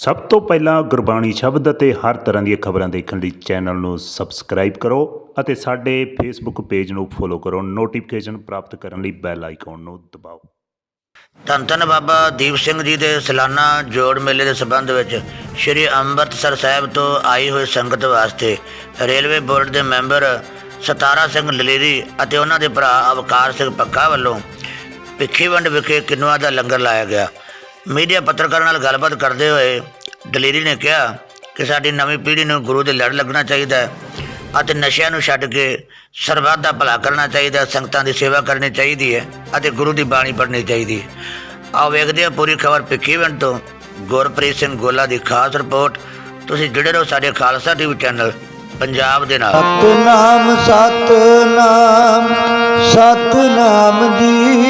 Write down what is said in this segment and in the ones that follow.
ਸਭ ਤੋਂ ਪਹਿਲਾਂ ਗੁਰਬਾਣੀ ਸ਼ਬਦ ਅਤੇ ਹਰ ਤਰ੍ਹਾਂ ਦੀਆਂ ਖਬਰਾਂ ਦੇਖਣ ਲਈ ਚੈਨਲ ਨੂੰ ਸਬਸਕ੍ਰਾਈਬ ਕਰੋ ਅਤੇ ਸਾਡੇ ਫੇਸਬੁੱਕ ਪੇਜ ਨੂੰ ਫੋਲੋ ਕਰੋ। ਨੋਟੀਫਿਕੇਸ਼ਨ ਪ੍ਰਾਪਤ ਕਰਨ ਲਈ ਬੈਲ ਆਈਕਨ ਨੂੰ ਦਬਾਓ। ਧੰਨ ਧੰਨ ਬਾਬਾ ਦੀਪ ਸਿੰਘ ਜੀ ਦੇ ਸਾਲਾਨਾ ਜੋੜ ਮੇਲੇ ਦੇ ਸਬੰਧ ਵਿੱਚ ਸ੍ਰੀ ਅੰਮ੍ਰਿਤਸਰ ਸਾਹਿਬ ਤੋਂ ਆਈ ਹੋਈ ਸੰਗਤ ਵਾਸਤੇ ਰੇਲਵੇ ਬੋਰਡ ਦੇ ਮੈਂਬਰ ਸਤਾਰਾ ਸਿੰਘ ਲਲੇਰੀ ਅਤੇ ਉਹਨਾਂ ਦੇ ਭਰਾ ਅਵਕਾਰ ਸਿੰਘ ਪੱਕਾ ਵੱਲੋਂ ਭਿੱਖੀਵੰਡ ਵਿਖੇ ਕਿੰਨੂਆਂ ਦਾ ਲੰਗਰ ਲਾਇਆ ਗਿਆ। ਮੀਡੀਆ ਪੱਤਰਕਾਰਾਂ ਨਾਲ ਗੱਲਬਾਤ ਕਰਦੇ ਹੋਏ ਦਲੇਰੀ ਨੇ ਕਿਹਾ ਕਿ ਸਾਡੀ ਨਵੀਂ ਪੀੜ੍ਹੀ ਨੂੰ ਗੁਰੂ ਦੇ ਲੜ ਲੱਗਣਾ ਚਾਹੀਦਾ ਹੈ ਅਤੇ ਨਸ਼ਿਆਂ ਨੂੰ ਛੱਡ ਕੇ ਸਰਬੱਤ ਦਾ ਭਲਾ ਕਰਨਾ ਚਾਹੀਦਾ ਸੰਗਤਾਂ ਦੀ ਸੇਵਾ ਕਰਨੀ ਚਾਹੀਦੀ ਹੈ ਅਤੇ ਗੁਰੂ ਦੀ ਬਾਣੀ ਪੜ੍ਹਨੀ ਚਾਹੀਦੀ ਹੈ। ਆਓ ਵੇਖਦੇ ਹਾਂ ਪੂਰੀ ਖਬਰ ਭਿੱਖੀਵੰਡ ਤੋਂ। ਗੁਰਪ੍ਰੀਤ ਸਿੰਘ ਗੋਲਾ ਦੀ ਖਾਸ ਰਿਪੋਰਟ। ਤੁਸੀਂ ਜੁੜੇ ਰਹੋ ਸਾਡੇ ਖਾਲਸਾ ਟੀਵੀ ਚੈਨਲ ਪੰਜਾਬ ਦੇ ਨਾਲ। ਸਤਨਾਮ ਸਤਨਾਮ ਸਤਨਾਮ ਜੀ।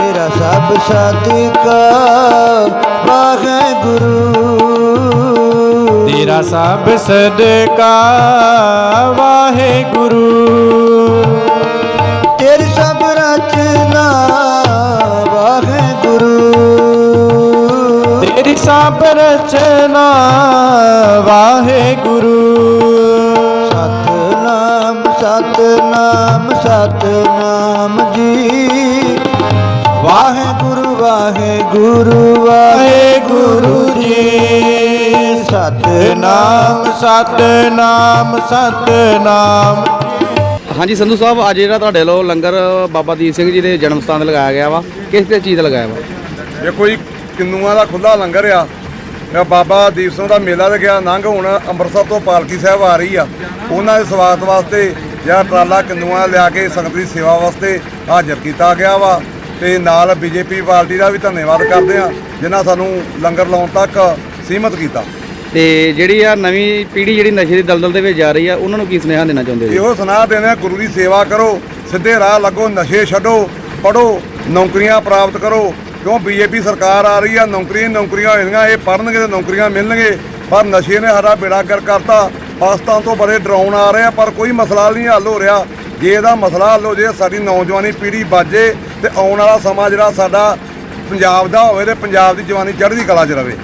ਤੇਰਾ ਸਭ ਸਦਕਾ ਵਾਹਿਗੁਰੂ। ਤੇਰਾ ਸਭ ਸਦਕਾ ਵਾਹਿਗੁਰੂ। ਤੇਰੀ ਸਭ ਰਚਨਾ ਵਾਹਿਗੁਰੂ। ਤੇਰੀ ਸਭ ਰਚਨਾ ਵਾਹਿਗੁਰੂ। ਸਤਨਾਮ ਸਤਨਾਮ ਸਤਨਾਮ ਜੀ। ਵਾਹਿਗੁਰੂ ਵਾਹਿਗੁਰੂ ਵਾਹਿਗੁਰੂ ਜੀ। ਸਤਨਾਮ ਸਤਨਾਮ ਸਤਨਾਮ। ਹਾਂਜੀ ਸੰਧੂ ਸਾਹਿਬ ਅੱਜ ਜਿਹੜਾ ਤੁਹਾਡੇ ਵੱਲੋਂ ਲੰਗਰ ਬਾਬਾ ਦੀਪ ਸਿੰਘ ਜੀ ਦੇ ਜਨਮ ਸਥਾਨ ਤੇ ਲਗਾਇਆ ਗਿਆ ਵਾ ਕਿਸ ਕਿਸ ਚੀਜ਼ ਦਾ ਲਗਾਇਆ ਵਾ? ਦੇਖੋ ਜੀ ਕਿੰਨੂਆਂ ਦਾ ਖੁੱਲਾ ਲੰਗਰ ਆ। ਇਹ ਬਾਬਾ ਦੀਪ ਸਿੰਘ ਦਾ ਮੇਲਾ ਤੇ ਗਿਆ ਨੰਗ ਹੁਣ ਅੰਮ੍ਰਿਤਸਰ ਤੋਂ ਪਾਲਕੀ ਸਾਹਿਬ ਆ ਰਹੀ ਆ। ਉਹਨਾਂ ਦੇ ਸਵਾਗਤ ਵਾਸਤੇ ਜਿਹੜਾ ਟਰਾਲਾ ਕਿੰਨੂਆਂ ਲਿਆ ਕੇ ਸੰਗਤ ਦੀ ਸੇਵਾ ਵਾਸਤੇ ਹਾਜ਼ਰ ਕੀਤਾ ਗਿਆ ਵਾ। ਤੇ ਨਾਲ ਬੀਜੇਪੀ ਪਾਰਟੀ ਦਾ ਵੀ ਧੰਨਵਾਦ ਕਰਦੇ ਆ ਜਿਨ੍ਹਾਂ ਸਾਨੂੰ ਲੰਗਰ ਲਾਉਣ ਤੱਕ ਸੀਮਤ ਕੀਤਾ। ਤੇ ਜਿਹੜੀ ਆ ਨਵੀਂ ਪੀੜ੍ਹੀ ਜਿਹੜੀ ਨਸ਼ੇ ਦੀ ਦਲਦਲ ਦੇ ਵਿੱਚ ਜਾ ਰਹੀ ਆ ਉਹਨਾਂ ਨੂੰ ਕੀ ਸੁਨੇਹਾ ਦੇਣਾ ਚਾਹੁੰਦੇ ਜੀ? ਇਹੋ ਸੁਨਾਹ ਦੇਣੇ ਗੁਰੂ ਦੀ ਸੇਵਾ ਕਰੋ ਸਿੱਧੇ ਰਾਹ ਲੱਗੋ ਨਸ਼ੇ ਛੱਡੋ ਪੜੋ ਨੌਕਰੀਆਂ ਪ੍ਰਾਪਤ ਕਰੋ। ਕਿਉਂ ਬੀਜੇਪੀ ਸਰਕਾਰ ਆ ਰਹੀ ਆ ਨੌਕਰੀਆਂ ਹੀ ਨੌਕਰੀਆਂ ਹੋਣਗੀਆਂ ਇਹ ਪੜਨਗੇ ਤੇ ਨੌਕਰੀਆਂ ਮਿਲਣਗੇ ਪਰ ਨਸ਼ੇ ਨੇ ਸਾਡਾ ਬੇੜਾ ਕਰ ਕਰਤਾ। ਪਾਕਿਸਤਾਨ ਤੋਂ ਬੜੇ ਡਰਾਉਣ ਆ ਰਹੇ ਆ ਪਰ ਕੋਈ ਮਸਲਾ ਨਹੀਂ ਹੱਲ ਹੋ ਰਿਹਾ। ਜੇ ਇਹਦਾ ਮਸਲਾ ਹੱਲ ਹੋ ਜੇ, ਸਾਡੀ ਨੌਜਵਾਨੀ ਪੀੜ੍ਹੀ ਬਾਜੇ ਤੇ ਆਉਣ ਵਾਲਾ ਸਮਾਂ ਜਿਹੜਾ ਸਾਡਾ ਪੰਜਾਬ ਦਾ ਹੋਵੇ ਤੇ ਪੰਜਾਬ ਦੀ ਜਵਾਨੀ ਚੜ੍ਹਦੀ ਕਲਾ 'ਚ ਰਵੇ।